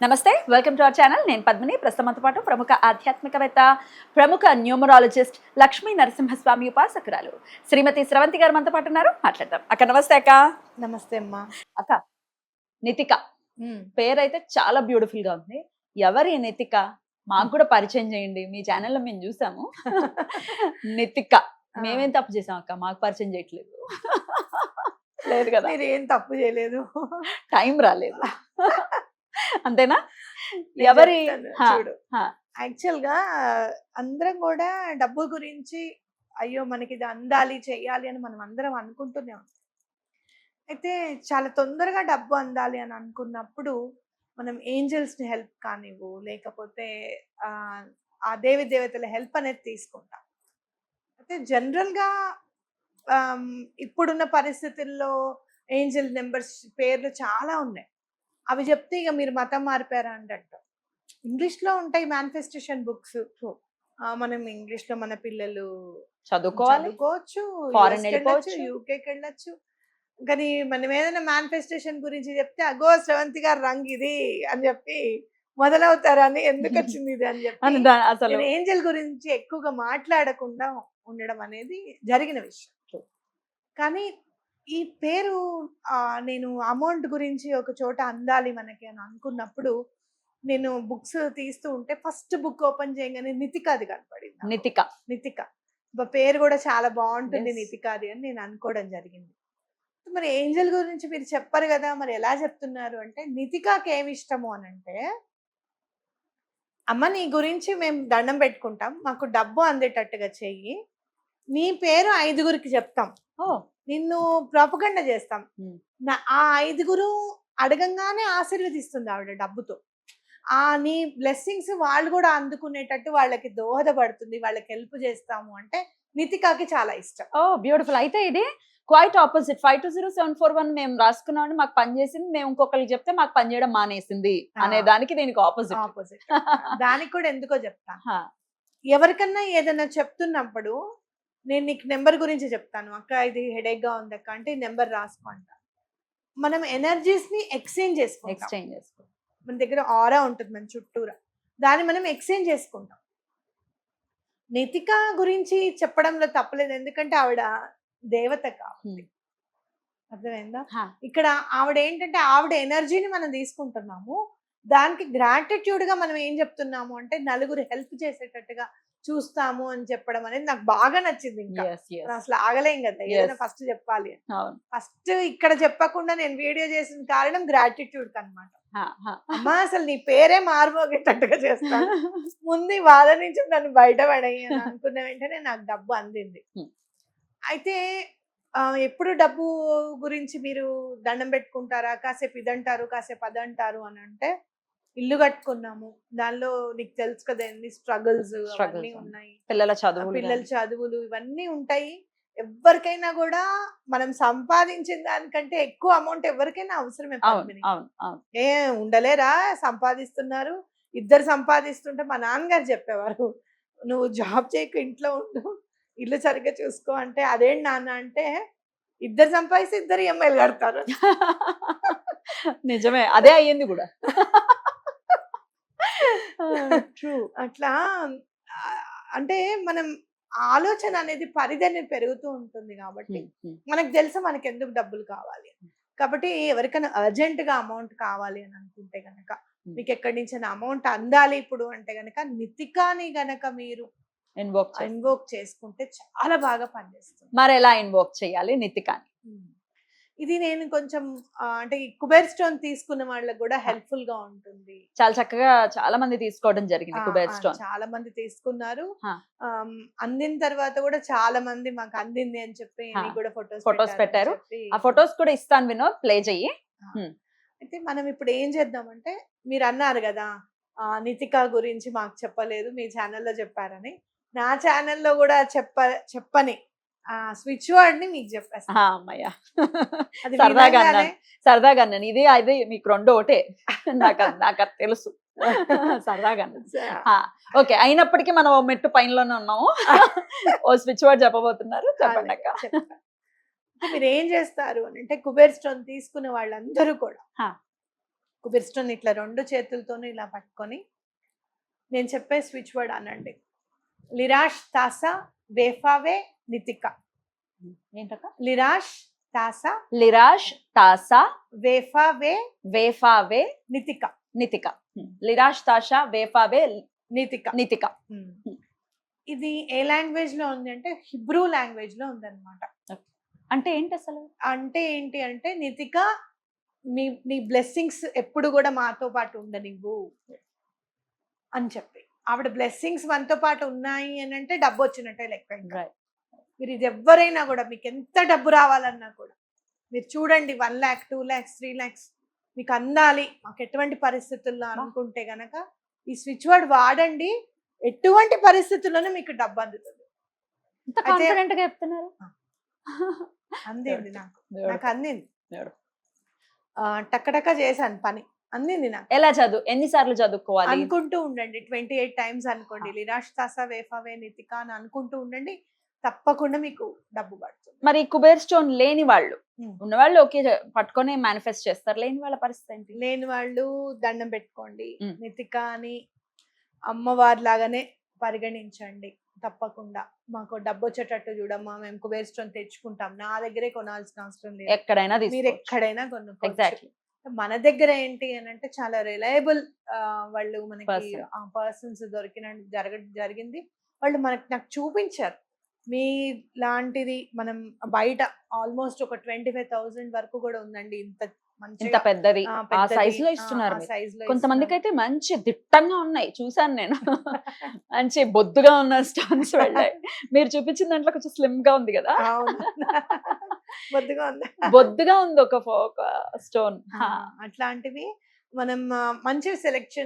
నమస్తే welcome to our channel నేను పద్మిని. ప్రస్తుతంతో పాటు ప్రముఖ ఆధ్యాత్మికవేత్త ప్రముఖ న్యూమరాలజిస్ట్ లక్ష్మీ నరసింహస్వామి ఉపాసకురాలు శ్రీమతి స్రవంతి గారు మనతో పాటు ఉన్నారు. మాట్లాడదాం. అక్క నమస్తే అక్క. నమస్తే అమ్మా. అక్క నితిక. పేరైతే చాలా బ్యూటిఫుల్గా ఉంది. ఎవరి నితిక? మాకు కూడా పరిచయం చేయండి. మీ ఛానల్లో మేము చూసాము. నితిక. మేమేం తప్పు చేసాం అక్క? మాకు పరిచయం చేయట్లేదు. లేదు కదా. మీరు ఏం తప్పు చేయలేదు. టైం రాలేదు. అంతేనా? ఎవరి. యాక్చువల్గా అందరం కూడా డబ్బు గురించి అయ్యో మనకి ఇది అందాలి చెయ్యాలి అని మనం అందరం అనుకుంటూనే ఉంటాం. అయితే చాలా తొందరగా డబ్బు అందాలి అని అనుకున్నప్పుడు మనం ఏంజల్స్ని హెల్ప్ కానివ్వు లేకపోతే ఆ దేవి దేవతల హెల్ప్ అనేది తీసుకుంటాం. అయితే జనరల్గా ఇప్పుడున్న పరిస్థితుల్లో ఏంజల్ నెంబర్స్ పేర్లు చాలా ఉన్నాయి. అవి చెప్తే ఇక మీరు మతం మారిపోయారా అని అంటారు ఇంగ్లీష్లో ఉంటాయి మేనిఫెస్టేషన్ బుక్స్ మనం ఇంగ్లీష్లో మన పిల్లలు చదువుకోవాలి. చదువుకోవచ్చు. యూకేకి వెళ్ళొచ్చు కానీ మనం ఏదైనా మేనిఫెస్టేషన్ గురించి చెప్తే అగో శ్రవంతి గారు రంగు ఇది అని చెప్పి మొదలవుతారని ఎందుకు వచ్చింది ఇది అని చెప్పి అసలు నేను ఏంజల్ గురించి ఎక్కువగా మాట్లాడకుండా ఉండడం అనేది జరిగిన విషయం. కానీ ఈ పేరు నేను అమౌంట్ గురించి ఒక చోట అందాలి మనకి అని అనుకున్నప్పుడు నేను బుక్స్ తీస్తూ ఉంటే ఫస్ట్ బుక్ ఓపెన్ చేయగానే నితికాది కనపడింది నాకు. నితిక. నితిక. పేరు కూడా చాలా బాగుంటుంది Yes. నితికాది అని నేను అనుకోవడం జరిగింది. మరి ఏంజల్ గురించి మీరు చెప్పరు కదా మరి ఎలా చెప్తున్నారు అంటే నితికాకి ఏమి ఇష్టము అని అంటే అమ్మ నీ గురించి మేము దండం పెట్టుకుంటాం మాకు డబ్బు అందేటట్టుగా చెయ్యి నీ పేరు ఐదుగురికి చెప్తాం. ఓ! నిన్ను ప్రాపగండ చేస్తాం. నా- ఆ ఐదుగురు అడగంగానే ఆశీర్వదిస్తుంది ఆవిడ డబ్బుతో. ఆ నీ బ్లెస్సింగ్స్ వాళ్ళు కూడా అందుకునేటట్టు వాళ్ళకి దోహదపడుతుంది వాళ్ళకి హెల్ప్ చేస్తాము అంటే నితికాకి చాలా ఇష్టం. Oh beautiful. అయితే ఇది quite opposite. Five two zero seven four one మేము రాసుకున్నామని మాకు పని చేసింది మేము ఇంకొకరికి చెప్తే మాకు పని చేయడం మానేసింది. అనే దానికి దీనికి ఆపోజిట్. ఆపోజిట్. దానికి కూడా ఎందుకో చెప్తా. ఎవరికన్నా ఏదైనా చెప్తున్నప్పుడు నేను నీకు నెంబర్ గురించి చెప్తాను. అక్క ఇది హెడేక్గా ఉంది అక్క అంటే నెంబర్ రాసుకుంటా మనం ఎనర్జీస్ని ఎక్స్చేంజ్ చేసుకుంటాం. ఎక్స్చేంజ్ చేసుకో. మన దగ్గర ఆరా ఉంటుంది మన చుట్టూరా. దాన్ని మనం ఎక్స్చేంజ్ చేసుకుంటాం. నితిక గురించి చెప్పడంలో తప్పలేదు. ఎందుకంటే ఆవిడ దేవత కాబట్టి. అర్థమైందా. ఇక్కడ ఆవిడ ఏంటంటే ఆవిడ ఎనర్జీని మనం తీసుకుంటున్నాము. దానికి గ్రాటిట్యూడ్గా మనం ఏం చెప్తున్నాము అంటే నలుగురు హెల్ప్ చేసేటట్టుగా చూస్తాము అని చెప్పడం అనేది నాకు బాగా నచ్చింది ఇంకా. అసలు ఆగలేం కదా ఏదైనా. ఫస్ట్ చెప్పాలి ఫస్ట్ ఇక్కడ చెప్పకుండా నేను వీడియో చేసిన కారణం గ్రాటిట్యూడ్ అనమాట. అమ్మా అసలు నీ పేరే మారుమోగేటట్టుగా చేస్తాను. ముందు బాధ నుంచి నన్ను బయట పడేయి అని అనుకున్న వెంటనే నాకు డబ్బు అందింది. అయితే ఎప్పుడు డబ్బు గురించి మీరు దండం పెట్టుకుంటారా? కాసేపు ఇదంటారు కాసేపు అదంటారు అని అంటే ఇల్లు కట్టుకున్నాము. దానిలో నీకు తెలుసు కదా ఎన్ని స్ట్రగుల్స్ అవన్నీ ఉన్నాయి. పిల్లల చదువు పిల్లల చదువులు ఇవన్నీ ఉంటాయి. ఎవరికైనా కూడా మనం సంపాదించిన దానికంటే ఎక్కువ అమౌంట్ ఎవరికైనా అవసరమే ఏ ఉండలేరా? సంపాదిస్తున్నారు. ఇద్దరు సంపాదిస్తుంటే మా నాన్నగారు చెప్పేవారు నువ్వు జాబ్ చేయకు ఇంట్లో ఉండు. ఇల్లు సరిగ్గా చూసుకో. అంటే అదేంటి నాన్న? అంటే ఇద్దరు సంపాదిస్తే ఇద్దరు ఈఎంఐలు కడతారు. నిజమే. అదే అయ్యింది కూడా. అట్లా అంటే మనం ఆలోచన అనేది పరిధి అనేది పెరుగుతూ ఉంటుంది కాబట్టి మనకు తెలుసు మనకి ఎందుకు డబ్బులు కావాలి. కాబట్టి ఎవరికైనా అర్జెంట్గా అమౌంట్ కావాలి అని అనుకుంటే గనక. మీకు ఎక్కడి నుంచి అమౌంట్ అందాలి ఇప్పుడు అంటే గనక నితికాని గనక మీరు ఇన్వోక్ ఇన్వోక్ చేసుకుంటే చాలా బాగా పనిచేస్తుంది. మరి ఎలా ఇన్వోక్ చేయాలి? నితికాని. ఇది నేను కొంచెం అంటే కుబేర్ స్టోన్ తీసుకున్న వాళ్ళకి కూడా హెల్ప్ఫుల్గా ఉంటుంది. చాలా చక్కగా చాలా మంది తీసుకోవడం జరిగింది కుబేర్ స్టోన్. చాలా మంది తీసుకున్నారు. అందిన తర్వాత కూడా చాలా మంది మాకు అందింది అని చెప్పి కూడా ఫొటోస్ Photos పెట్టారు. ఆ ఫొటోస్ కూడా ఇస్తాను వినోద్ ప్లే చెయ్యి. అయితే మనం ఇప్పుడు ఏం చేద్దామంటే మీరు అన్నారు కదా నితిక గురించి మాకు చెప్పలేదు మీ ఛానల్లో చెప్పారని. నా ఛానల్లో కూడా చెప్ప చెప్పని స్విచ్ వర్డ్ని మీకు చెప్పేస్తాను ఆ, అమ్మయ్య. సరదాగా అన్నాను. సరదాగా అన్నాను. ఇది అది మీకు రెండు ఒకటే. నాకు నాకు అది తెలుసు. సరదాగా ఓకే. అయినప్పటికీ మనం ఓ మెట్టు పైనలోనే ఉన్నాము. ఓ స్విచ్ వర్డ్ చెప్పబోతున్నారు. చెప్పండి అక్క. మీరు ఏం చేస్తారు అని అంటే కుబేర్ స్టోన్ తీసుకున్న వాళ్ళందరూ కూడా. కుబేర్ స్టోన్ ఇట్లా రెండు చేతులతోనూ ఇలా పట్టుకొని నేను చెప్పే స్విచ్ వర్డ్ అనండి. లిరాష్ తాసా వేఫావే నితిక ఏంటక్క? లిరాష్ తాసా. లిరాష్ తాసా. వేఫావే వేఫావే నితిక. నితిక. లిరాష్ తాషా వేఫావే నితిక. నితిక. ఇది ఏ లాంగ్వేజ్లో ఉంది అంటే హిబ్రూ లాంగ్వేజ్లో ఉంది అనమాట అంటే ఏంటి అసలు? అంటే ఏంటి అంటే నితిక నీ నీ బ్లెస్సింగ్స్ ఎప్పుడు కూడా మాతో పాటు ఉండనివ్వు అని చెప్పి. ఆవిడ బ్లెస్సింగ్స్ మనతో పాటు ఉన్నాయి అని అంటే డబ్బు వచ్చినట్టే లెక్క. మీరు ఇది ఎవరైనా కూడా మీకు ఎంత డబ్బు రావాలన్నా కూడా మీరు చూడండి one lakh two lakhs three lakhs మీకు అందాలి. మాకు ఎటువంటి పరిస్థితుల్లో అనుకుంటే గనక ఈ స్విచ్ వర్డ్ వాడండి. ఎటువంటి పరిస్థితుల్లోనూ మీకు డబ్బు అందుతుంది. చెప్తున్నారు. అందింది నాకు. నాకు అందింది. టక్కటక్క చేశాను పని. అందింది నాకు. ఎలా చదువు? ఎన్నిసార్లు చదువుకోవాలి? అనుకుంటూ ఉండండి. ట్వంటీ ఎయిట్ టైమ్స్ అనుకోండి. లిరాష్ తాసా వేఫావే నితిక అని అనుకుంటూ ఉండండి. తప్పకుండా మీకు డబ్బు పడుతుంది. మరి కుబేర్ స్టోన్ లేని వాళ్ళు. ఉన్న వాళ్ళు ఓకే పట్టుకొని మేనిఫెస్ట్ చేస్తారు. లేని వాళ్ళ పరిస్థితి ఏంటి? లేని వాళ్ళు దండం పెట్టుకోండి. మ్. నితిక అని అమ్మవారి లాగానే పరిగణించండి. తప్పకుండా. మాకు డబ్బు వచ్చేటట్టు చూడమ్మా మేము కుబేర్ స్టోన్ తెచ్చుకుంటాం. నా దగ్గరే కొనాల్సిన అవసరం లేదు. ఎక్కడైనా మీరు ఎక్కడైనా కొనుక్కోవచ్చు. మన దగ్గర ఏంటి అని అంటే చాలా రిలయబుల్ వాళ్ళు మనకి పర్సన్స్ దొరికిన జరగ జరిగింది. వాళ్ళు మనకి నాకు చూపించారు. మీ లాంటిది మనం బయట ఆల్మోస్ట్ ఒక ట్వంటీ ఫైవ్ థౌసండ్ వరకు కూడా ఉందండి. ఇంత ఇంత పెద్దది. ఆ, సైజ్లో ఇస్తున్నారు కొంతమందికి. అయితే మంచి దిట్టంగా ఉన్నాయి. చూసాను నేను. మంచి బొద్దుగా ఉన్న స్టోన్స్ వెళ్ళాయి. మీరు చూపించిన దాంట్లో కొంచెం స్లిమ్గా ఉంది కదా? బొద్దుగా ఉంది. బొద్దుగా ఉంది ఒక స్టోన్ అట్లాంటివి మనం మంచి సెలెక్షన్